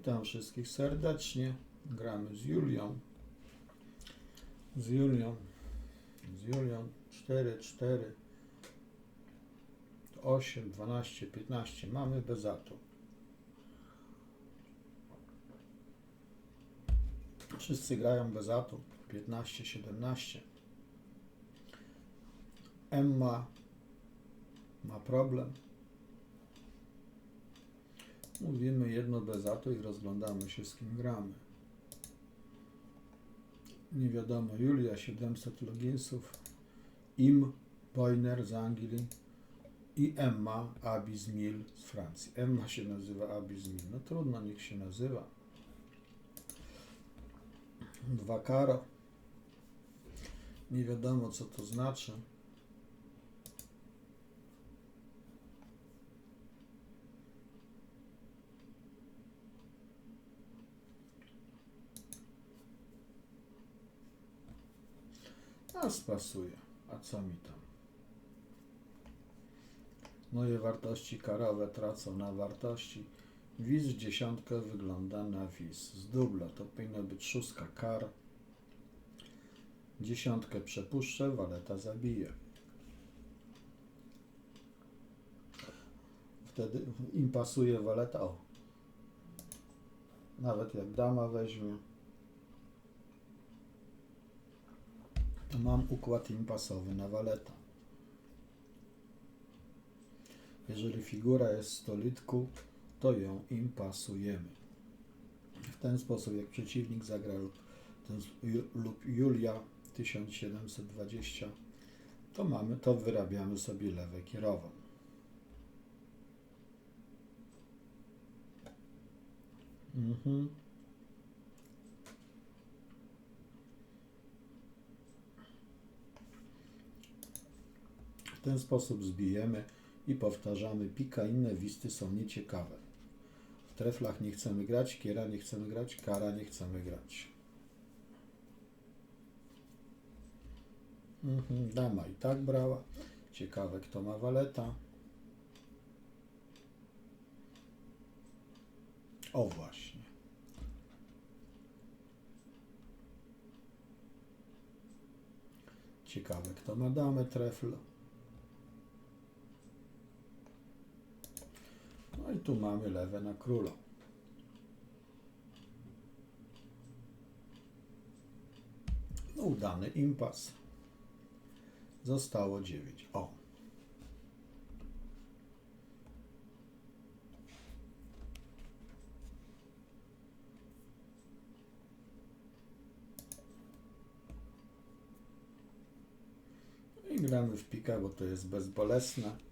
Witam wszystkich serdecznie. Gramy z Julią. Z Julią. Z Julią. 4, 4, 8, 12, 15. Mamy bez atu. Wszyscy grają bez atu. 15, 17. Emma ma problem. Mówimy jedno bez atu i rozglądamy się z kim gramy. Nie wiadomo, Julia 700 loginsów, Im Boyner z Anglii i Emma Abizmil z Francji. Emma się nazywa Abizmil. No trudno, niech się nazywa. Dwa karo. Nie wiadomo co to znaczy. A spasuje. A co mi tam? Moje wartości karowe tracą na wartości. Wiz dziesiątka wygląda na wiz. Z dubla to powinno być szóstka kar. Dziesiątkę przepuszczę, waleta zabije. Wtedy im pasuje waleta. O. Nawet jak dama weźmie. to mam układ impasowy na waleta. Jeżeli figura jest w stolitku, to ją impasujemy. W ten sposób, jak przeciwnik zagra lub, lub Julia 1720, to mamy, to wyrabiamy sobie lewę kierową. Mhm. W ten sposób zbijemy i powtarzamy pika, inne wisty są nieciekawe. W treflach nie chcemy grać, kiera nie chcemy grać, kara nie chcemy grać. Mhm, dama i tak brała. Ciekawe kto ma waleta. O właśnie. Ciekawe kto ma damę trefl. No tu mamy lewe na króla. No, udany impas. Zostało 9. O. Gramy w pika, bo to jest bezbolesne.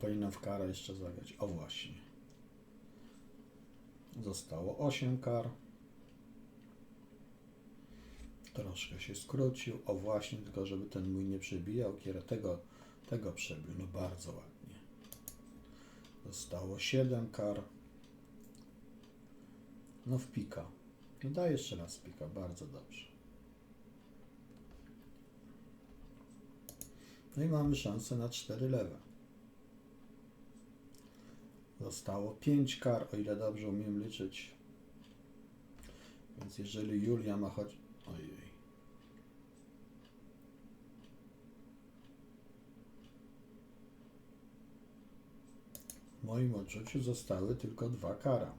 Powinna w karę jeszcze zagrać. O właśnie. Zostało 8 kar. Troszkę się skrócił. O właśnie, tylko żeby ten mój nie przebijał. Kiera tego, tego przebił. No bardzo ładnie. Zostało 7 kar. No w pika. No daj jeszcze raz pika. Bardzo dobrze. No i mamy szansę na 4 lewe. Zostało 5 kar, o ile dobrze umiem liczyć. Więc jeżeli Julia ma choć... Ojej. W moim odczuciu zostały tylko dwa kara.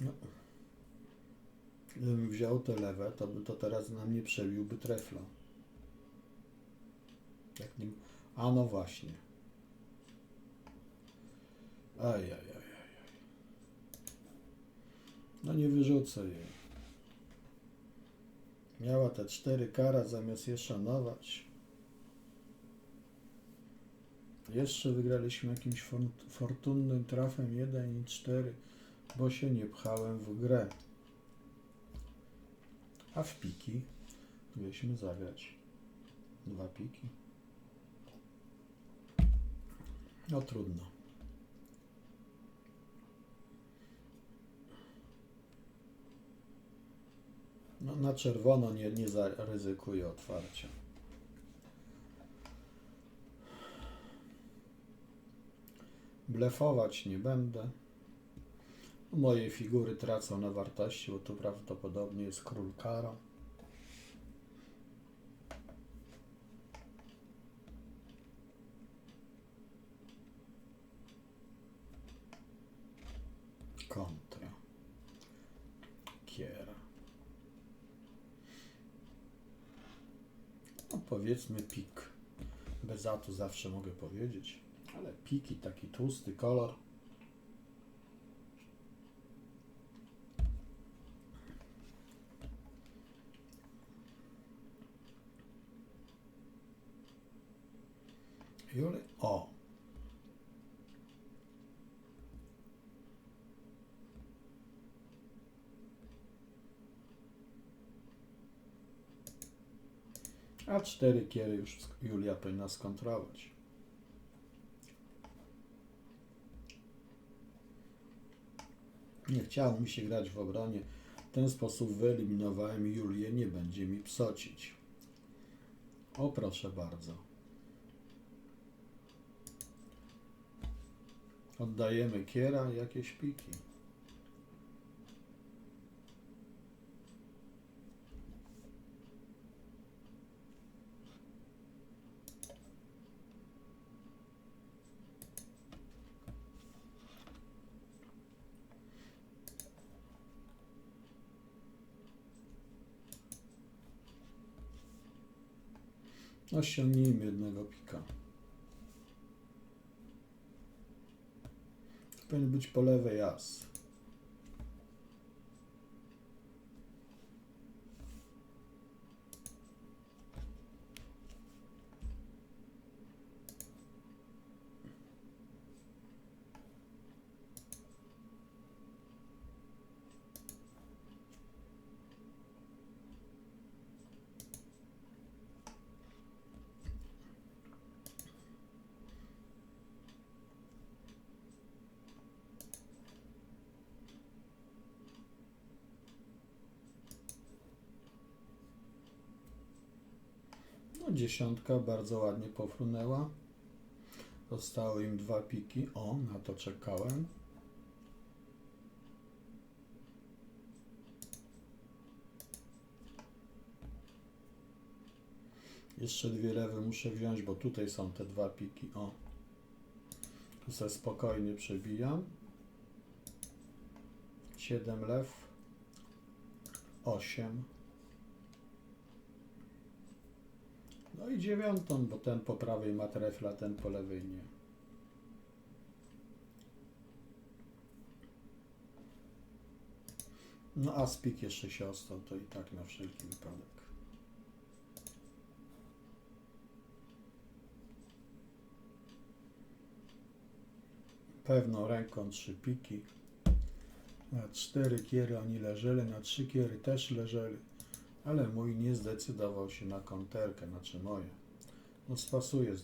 No. Gdybym wziął te lewe, to by to teraz na mnie przebiłby trefla. Jak nim... A no właśnie. Aj, aj, aj, aj. No nie wyrzucę jej. Miała te cztery kara zamiast je szanować. Jeszcze wygraliśmy jakimś fort- fortunnym trafem 1 i 4 bo się nie pchałem w grę. A w piki mieliśmy zagrać dwa piki. No trudno. No, na czerwono nie, nie zaryzykuję otwarcia. Blefować nie będę. Moje figury tracą na wartości, bo tu prawdopodobnie jest król kara. Kontra. Kiera. No powiedzmy pik. Bez atu zawsze mogę powiedzieć. Ale piki, taki tłusty kolor. Juli, o. A cztery kiery już Julia powinna skontrolować. Nie chciało mi się grać w obronie. W ten sposób wyeliminowałem Julię, nie będzie mi psocić. O proszę bardzo. Oddajemy kiera, jakieś piki. No ściągnijmy jednego pika. Powinien być po lewej as. No, dziesiątka bardzo ładnie pofrunęła. Zostały im dwa piki. O, na to czekałem. Jeszcze dwie lewe muszę wziąć, bo tutaj są te dwa piki. O. Tu sobie spokojnie przebijam. 7 lew. 8. No i dziewiątą, bo ten po prawej ma trefla, ten po lewej nie. No a spik jeszcze się ostał, to i tak na wszelki wypadek. Pewną ręką trzy piki. Na cztery kiery oni leżeli, na trzy kiery też leżeli. Ale mój nie zdecydował się na konterkę, znaczy moje. No spasuje,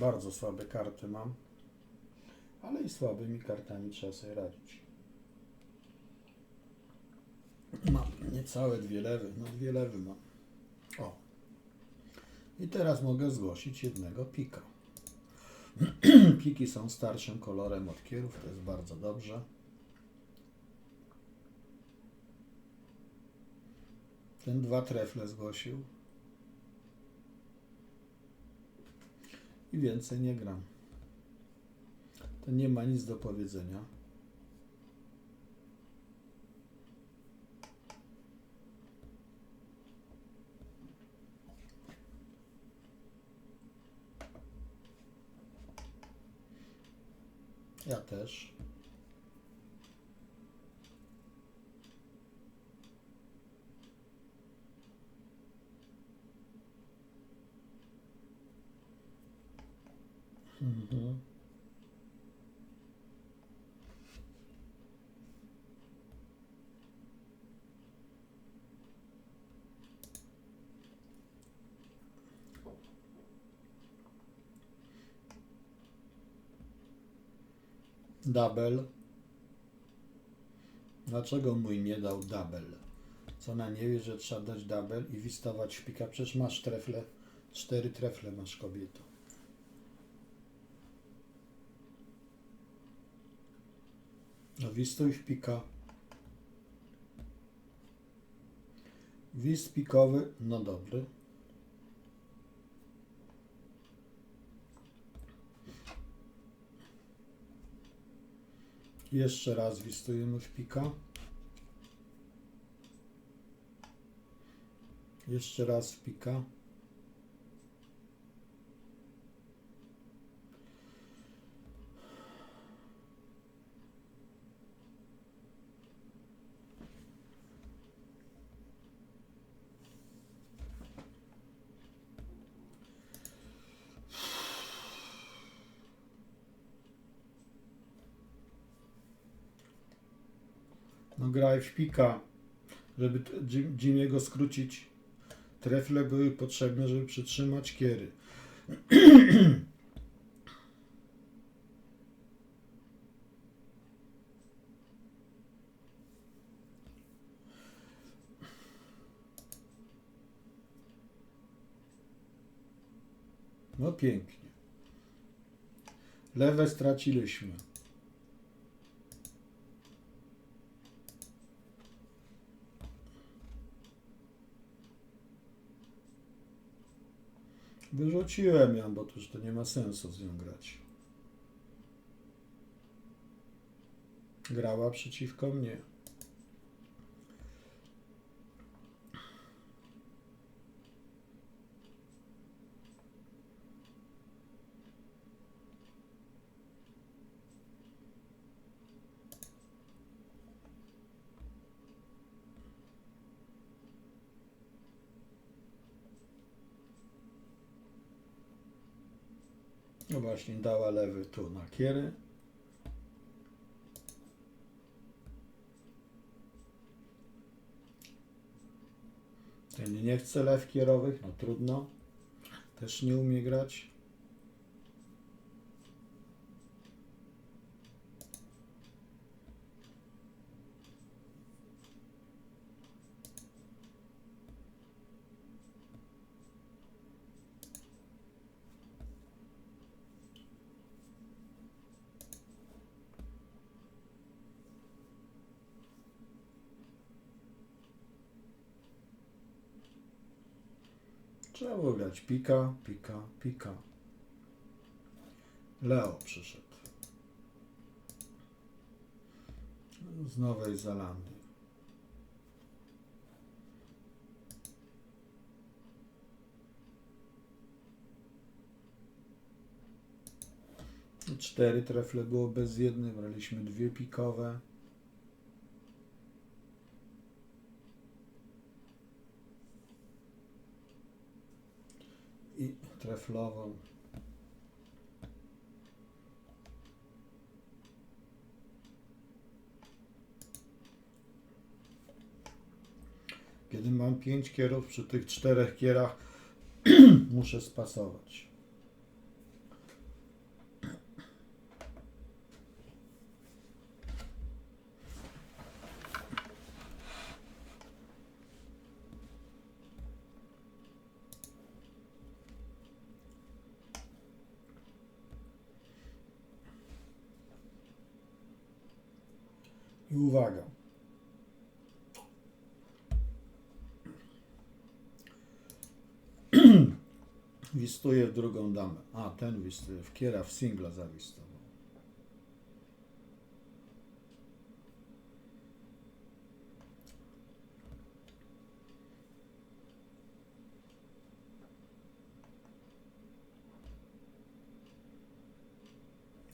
bardzo słabe karty mam, ale i słabymi kartami trzeba sobie radzić. Mam niecałe dwie lewy, no dwie lewy mam. O. I teraz mogę zgłosić jednego pika. Piki są starszym kolorem od kierów, to jest bardzo dobrze. Ten dwa trefle zgłosił. I więcej nie gram. Ten nie ma nic do powiedzenia. Ja też. Mhm. Double. Dlaczego mój nie dał double? Co ona nie wie, że trzeba dać double i wistować w pika. Przecież masz trefle, cztery trefle masz kobieto. No wistuj w pika. Wist pikowy, no dobry. Jeszcze raz wistujemy w pika. Jeszcze raz w pika. No graj w pika, żeby t- Jim- Jimiego skrócić. Trefle były potrzebne, żeby przytrzymać kiery. No pięknie. Lewe straciliśmy. Wyrzuciłem ją, bo to już to nie ma sensu z nią grać. Grała przeciwko mnie. No właśnie, dała lewy tu na kiery. Ten nie chce lew kierowych, no trudno. Też nie umie grać. Trzeba było grać pika, pika, pika. Leo przyszedł. Z Nowej Zelandii. Cztery trefle było bez jednej, braliśmy dwie pikowe. i Kiedy mam pięć kierów, przy tych czterech kierach muszę spasować. I uwaga. Wistuje w drugą damę. A, ten wistuje w kiera, w singla zawistował.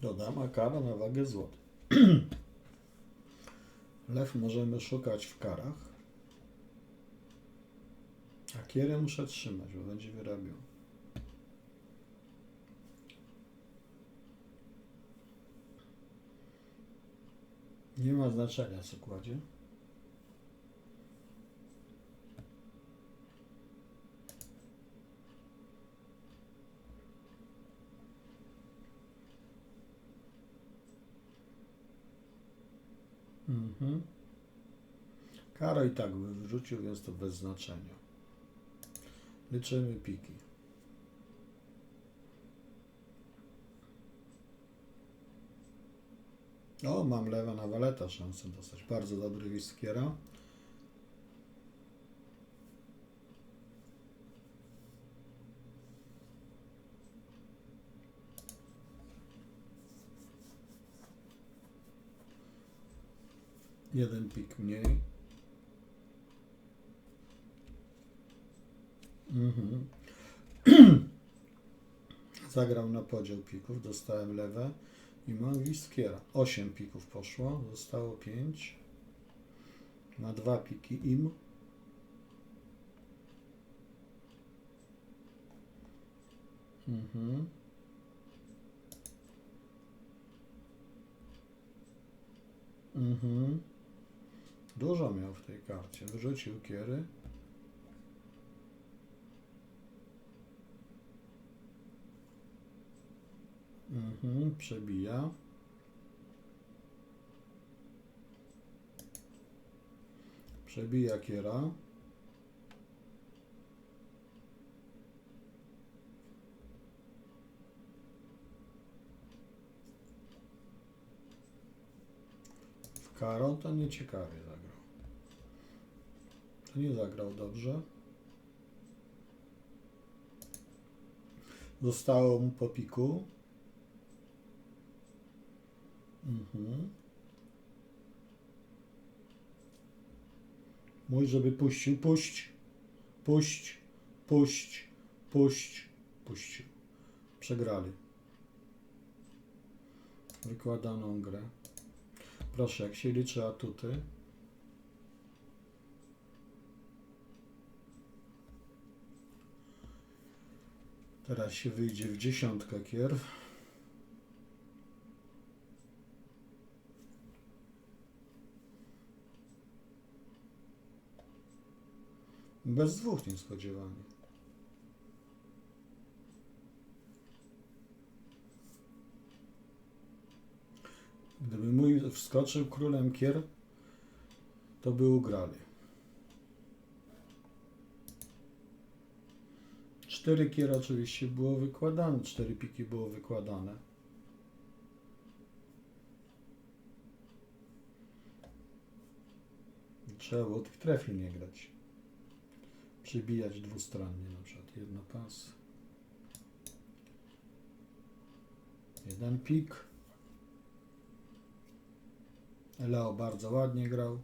Dodama kara na wagę złota. Lew możemy szukać w karach. A kierę muszę trzymać, bo będzie wyrabiał. Nie ma znaczenia, co kładzie. I tak by wyrzucił, więc to bez znaczenia. Liczymy piki. O, mam lewa na waleta szansę dostać. Bardzo dobry wiskiera. Jeden pik mniej. Mhm. Zagrał na podział pików, dostałem lewe i mam wiskiera. 8 pików poszło, zostało 5. Na dwa piki im. Mhm. Mhm. Dużo miał w tej karcie. Wyrzucił kiery. Mhm, przebija. Przebija kiera. W Karo to nieciekawie zagrał. To nie zagrał dobrze. Zostało mu po piku. Mhm. Mój, żeby puścił. Puść. Puść. Puść. Puść. Puścił. Przegrali. Wykładaną grę. Proszę, jak się liczy atuty. Teraz się wyjdzie w dziesiątkę kier. Bez dwóch niespodziewanie. Gdyby mój wskoczył królem kier, to by ugrali. Cztery kier oczywiście było wykładane, cztery piki było wykładane. Trzeba było tych trefli nie grać. Przybijać dwustronnie, na przykład jedno pas. Jeden pik. Leo bardzo ładnie grał.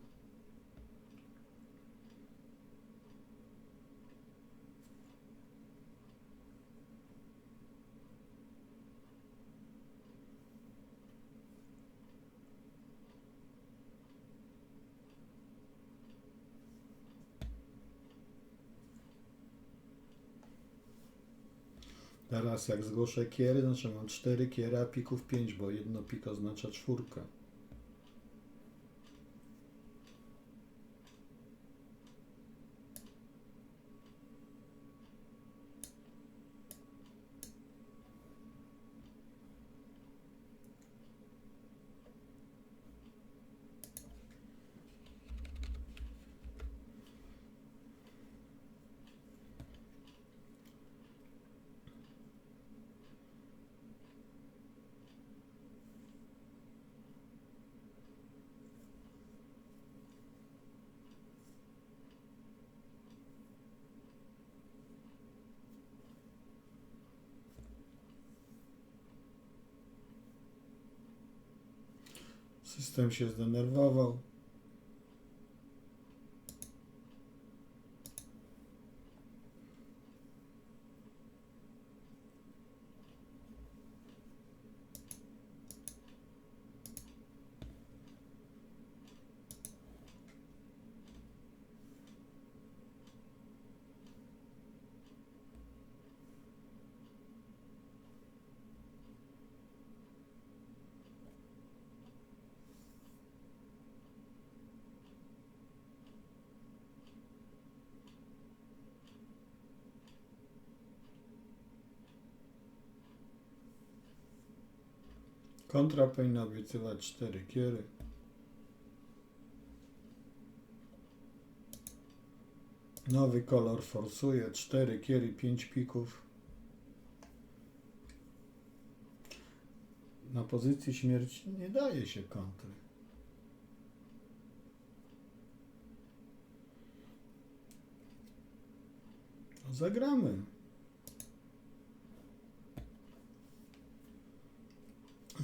Teraz jak zgłoszę kiery, znaczy mam cztery kiery, a pików pięć, bo jedno pik oznacza czwórkę. System się zdenerwował. Kontra powinna obiecywać cztery kiery. Nowy kolor forsuje. 4 kiery, 5 pików. Na pozycji śmierci nie daje się kontry. No Zagramy.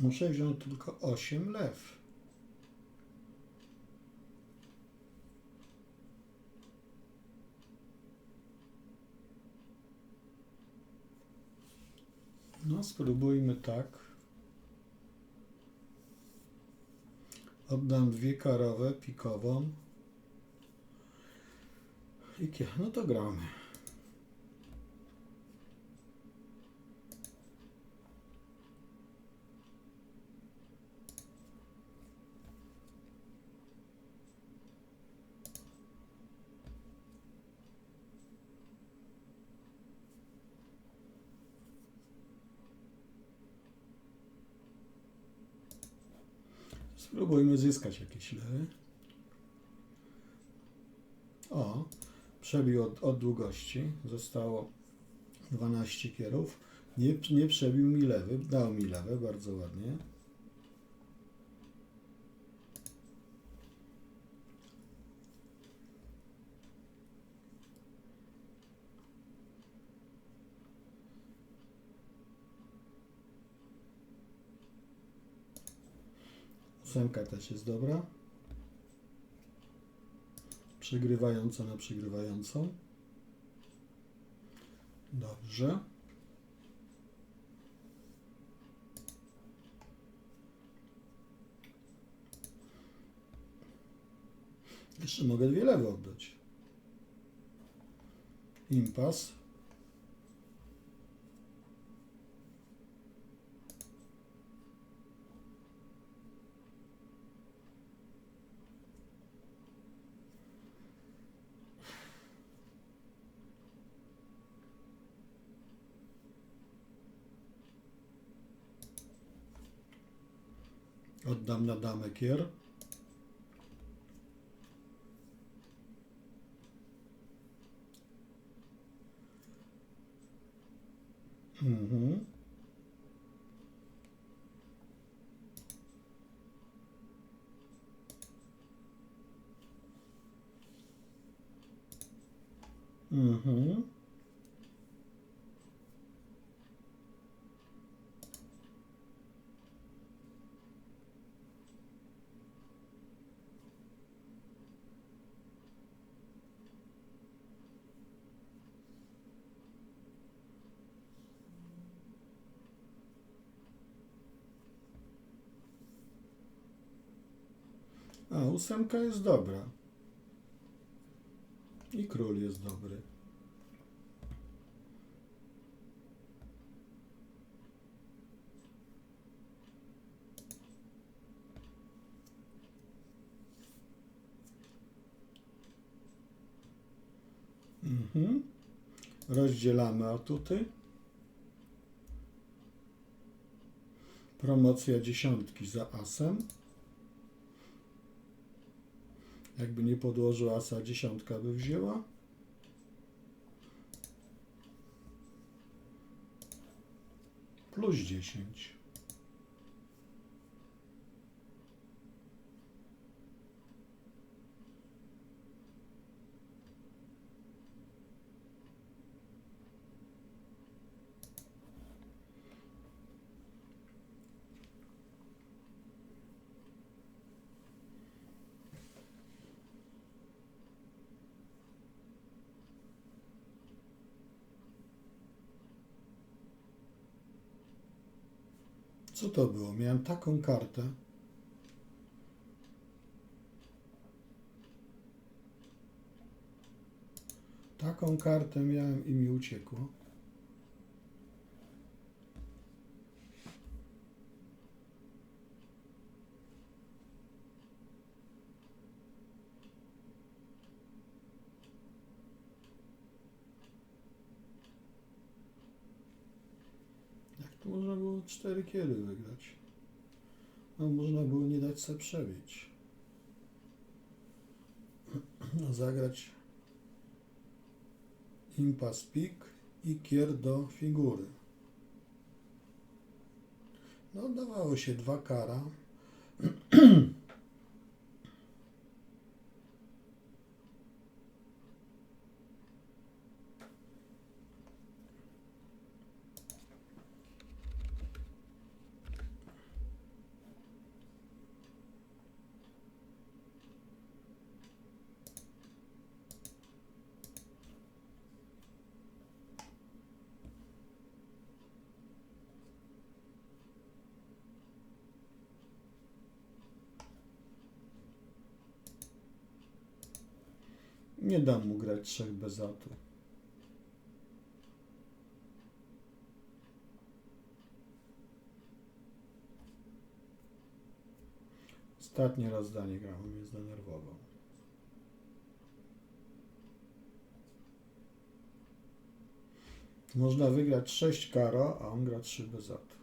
Muszę wziąć tylko 8 lew. No, spróbujmy tak. Oddam dwie karowe, pikową. I no to gramy. Spróbujmy zyskać jakieś lewy. O, przebił od, od długości. Zostało 12 kierów. Nie, nie przebił mi lewy, dał mi lewe, bardzo ładnie. Ósemka też jest dobra. Przegrywająca na przegrywającą. Dobrze. Jeszcze mogę dwie lewe oddać. Impas. Oddam na damę kier. Mhm. Mhm. A, ósemka jest dobra. I król jest dobry. Mhm. Rozdzielamy atuty. Promocja dziesiątki za asem. Jakby nie podłożył asa, dziesiątka by wzięła. Plus 10. Co to było? Miałem taką kartę. Taką kartę miałem i mi uciekło. Jak to można było cztery kiery wygrać? No, można było nie dać sobie przebić. No, zagrać impas pik i kier do figury. No, dawało się dwa kara. Nie dam mu grać trzech bez atu. Ostatni raz zdanie grał, mnie zdenerwował. Można wygrać 6 karo, a on gra 3 bez atu.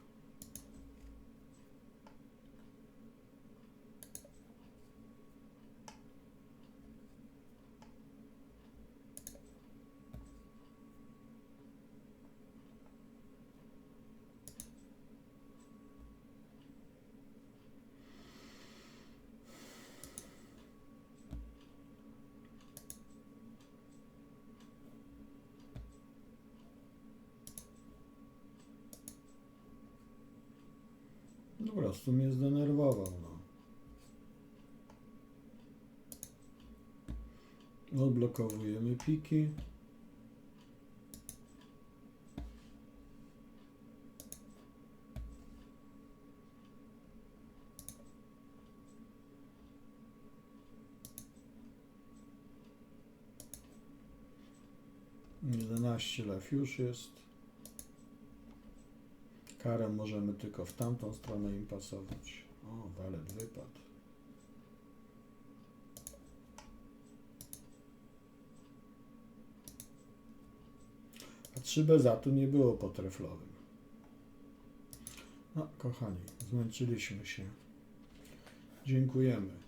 Po prostu mnie zdenerwował, no. Odblokowujemy piki. Jedenaście lew już jest. Karę możemy tylko w tamtą stronę im pasować. O, walet wypadł. A 3 bez atu nie było po treflowym. No, kochani, zmęczyliśmy się. Dziękujemy.